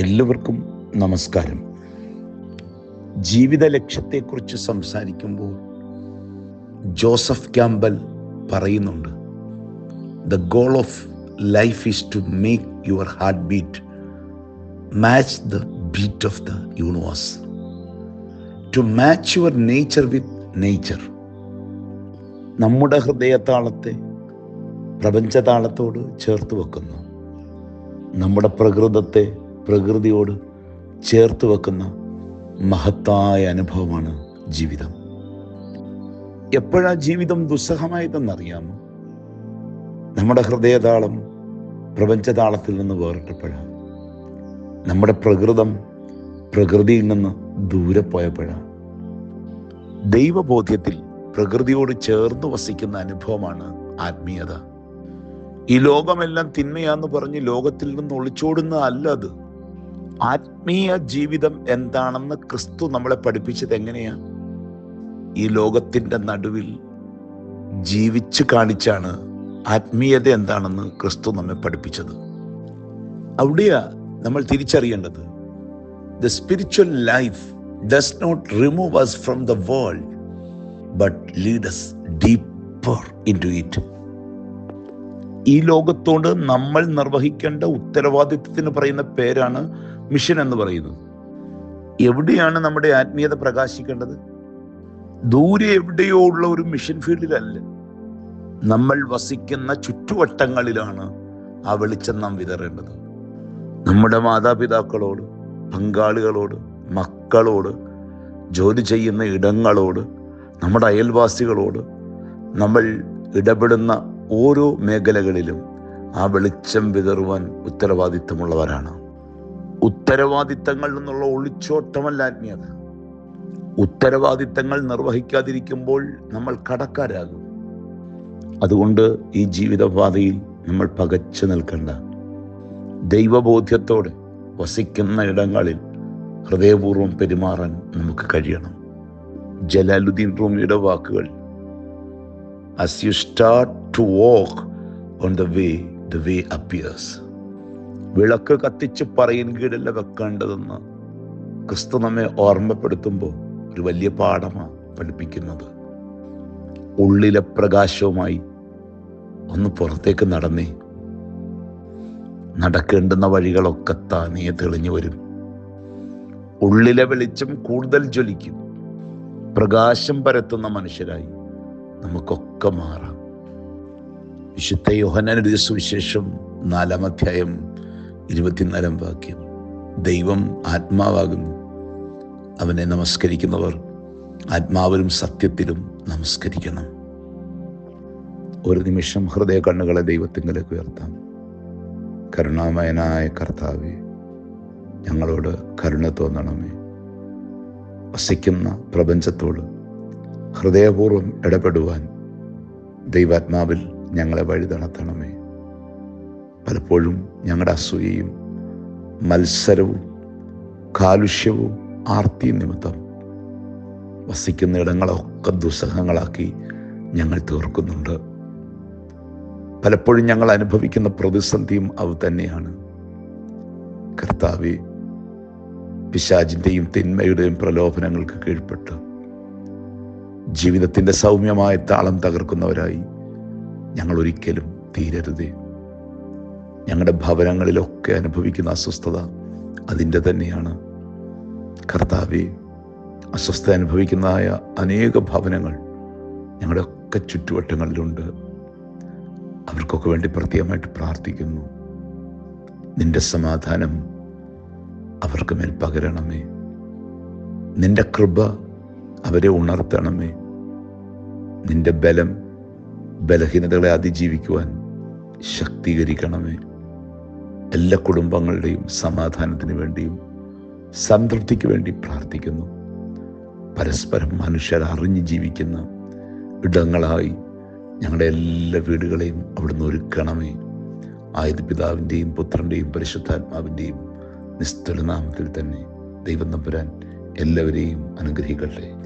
എല്ലാവർക്കും നമസ്കാരം. ജീവിത ലക്ഷ്യത്തെക്കുറിച്ച് സംസാരിക്കുമ്പോൾ ജോസഫ് ക്യാമ്പൽ പറയുന്നുണ്ട് the goal of life is to make your heart beat match the beat of the universe to match your nature with nature നമ്മുടെ ഹൃദയതാളത്തെ പ്രപഞ്ചതാളത്തോട് ചേർത്ത് വെക്കുന്നു. നമ്മുടെ പ്രകൃതത്തെ പ്രകൃതിയോട് ചേർത്ത് വെക്കുന്ന മഹത്തായ അനുഭവമാണ് ജീവിതം. എപ്പോഴാ ജീവിതം ദുസ്സഹമായതെന്നറിയാമോ? നമ്മുടെ ഹൃദയതാളം പ്രപഞ്ചതാളത്തിൽ നിന്ന് വേറിട്ടപ്പോഴാണ് നമ്മുടെ പ്രകൃതം പ്രകൃതിയിൽ നിന്ന് ദൂരെ പോയപ്പോഴാണ് ദൈവബോധ്യത്തിൽ പ്രകൃതിയോട് ചേർന്ന് വസിക്കുന്ന അനുഭവമാണ് ആത്മീയത. ഈ ലോകമെല്ലാം തിന്മയാന്ന് പറഞ്ഞ് ലോകത്തിൽ നിന്ന് ഒളിച്ചോടുന്ന അല്ല അത്. ആത്മീയ ജീവിതം എന്താണെന്ന് ക്രിസ്തു നമ്മളെ പഠിപ്പിച്ചത് എങ്ങനെയാ? ഈ ലോകത്തിന്റെ നടുവിൽ ജീവിച്ചു കാണിച്ചാണ് ആത്മീയത എന്താണെന്ന് ക്രിസ്തു നമ്മെ പഠിപ്പിച്ചത്. അവിടെയാ നമ്മൾ തിരിച്ചറിയേണ്ടത്. The spiritual life does not remove us from the world but leads deeper into it ഈ ലോകത്തോട് നമ്മൾ നിർവഹിക്കേണ്ട ഉത്തരവാദിത്വത്തിന് പറയുന്ന പേരാണ് മിഷൻ എന്ന് പറയുന്നത് എവിടെയാണ് നമ്മുടെ ആത്മീയത പ്രകാശിക്കേണ്ടത്? ദൂരെ എവിടെയോ ഉള്ള ഒരു മിഷൻ ഫീൽഡിലല്ല. നമ്മൾ വസിക്കുന്ന ചുറ്റുവട്ടങ്ങളിലാണ് ആ വെളിച്ചം നാം വിതറേണ്ടത്. നമ്മുടെ മാതാപിതാക്കളോട് പങ്കാളികളോട് മക്കളോട് ജോലി ചെയ്യുന്ന ഇടങ്ങളോട് നമ്മുടെ അയൽവാസികളോട് നമ്മൾ ഇടപെടുന്ന ഓരോ മേഖലകളിലും ആ വെളിച്ചം വിതറുവാൻ ഉത്തരവാദിത്തമുള്ളവരാണ്. ഉത്തരവാദിത്തങ്ങളിൽ നിന്നുള്ള ഒളിച്ചോട്ടമല്ല ആത്മീയത. ഉത്തരവാദിത്തങ്ങൾ നിർവഹിക്കാതിരിക്കുമ്പോൾ നമ്മൾ കടക്കാരാകും. അതുകൊണ്ട് ഈ ജീവിതപാതയിൽ നമ്മൾ പകച്ചു നിൽക്കേണ്ട. ദൈവബോധ്യത്തോടെ വസിക്കുന്ന ഇടങ്ങളിൽ ഹൃദയപൂർവം പെരുമാറാൻ നമുക്ക് കഴിയണം. ജലാലുദ്ദീൻ റൂമിയുടെ വാക്കുകൾ as you start to walk on the way, the way appears. വിളക്ക് കത്തിച്ച് പറയിൻ കീഴല്ല വെക്കേണ്ടതെന്ന് ക്രിസ്തു നമ്മെ ഓർമ്മപ്പെടുത്തുമ്പോൾ ഒരു വലിയ പാഠമാണ് പഠിപ്പിക്കുന്നത്. ഉള്ളിലെ പ്രകാശവുമായി ഒന്ന് പുറത്തേക്ക് നടന്നേ. നടക്കേണ്ടുന്ന വഴികളൊക്കെ താനേ തെളിഞ്ഞു വരും. ഉള്ളിലെ വെളിച്ചം കൂടുതൽ ജ്വലിക്കും. പ്രകാശം പരത്തുന്ന മനുഷ്യരായി നമുക്കൊക്കെ മാറാം. വിശുദ്ധ യോഹനരുടെ സുവിശേഷം നാലാം അധ്യായം ഇരുപത്തിനാലാം വാക്യം. ദൈവം ആത്മാവാകുന്നു. അവനെ നമസ്കരിക്കുന്നവർ ആത്മാവിലും സത്യത്തിലും നമസ്കരിക്കണം. ഒരു നിമിഷം ഹൃദയ കണ്ണുകളെ ദൈവത്തിങ്കിലേക്ക് ഉയർത്താം. കരുണാമയനായ കർത്താവെ ഞങ്ങളോട് കരുണ തോന്നണമേ. വസിക്കുന്ന പ്രപഞ്ചത്തോട് ഹൃദയപൂർവം ഇടപെടുവാൻ ദൈവാത്മാവിൽ ഞങ്ങളെ വഴി നടത്തണമേ പലപ്പോഴും ഞങ്ങളുടെ അസൂയയും മത്സരവും കാലുഷ്യവും ആർത്തി നിമിത്തം വസിക്കുന്ന ഇടങ്ങളൊക്കെ ദുസ്സഹങ്ങളാക്കി ഞങ്ങൾ തീർക്കുന്നുണ്ട്. പലപ്പോഴും ഞങ്ങൾ അനുഭവിക്കുന്ന പ്രതിസന്ധിയും അവ തന്നെയാണ്. കർത്താവെ പിശാജിന്റെയും തിന്മയുടെയും പ്രലോഭനങ്ങൾക്ക് കീഴ്പ്പെട്ട് ജീവിതത്തിന്റെ സൗമ്യമായ താളം തകർക്കുന്നവരായി ഞങ്ങൾ ഒരിക്കലും തീരരുതേ. ഞങ്ങളുടെ ഭവനങ്ങളിലൊക്കെ അനുഭവിക്കുന്ന അസ്വസ്ഥത അതിന്റെ തന്നെയാണ്. കർത്താവെ അസ്വസ്ഥത അനുഭവിക്കുന്നതായ അനേക ഭവനങ്ങൾ ഞങ്ങളുടെ ഒക്കെ ചുറ്റുവട്ടങ്ങളിലുണ്ട്. അവർക്കൊക്കെ വേണ്ടി പ്രത്യേകമായിട്ട് പ്രാർത്ഥിക്കുന്നു. നിന്റെ സമാധാനം അവർക്ക് മേൽ പകരണമേ. നിന്റെ കൃപ അവരെ ഉണർത്തണമേ. നിന്റെ ബലം ബലഹീനതകളെ അതിജീവിക്കുവാൻ ശക്തീകരിക്കണമേ. എല്ലാ കുടുംബങ്ങളുടെയും സമാധാനത്തിന് വേണ്ടിയും സംതൃപ്തിക്ക് വേണ്ടി പ്രാർത്ഥിക്കുന്നു. പരസ്പരം മനുഷ്യർ അറിഞ്ഞ് ജീവിക്കുന്ന ഇടങ്ങളായി ഞങ്ങളുടെ എല്ലാ വീടുകളെയും അവിടുന്ന് ഒരുക്കണമേ. ആയത് പിതാവിന്റെയും പുത്രന്റെയും പരിശുദ്ധാത്മാവിന്റെയും നിസ്തുലനാമത്തിൽ തന്നെ ദൈവം നമ്പുരാൻ എല്ലാവരെയും അനുഗ്രഹിക്കട്ടെ.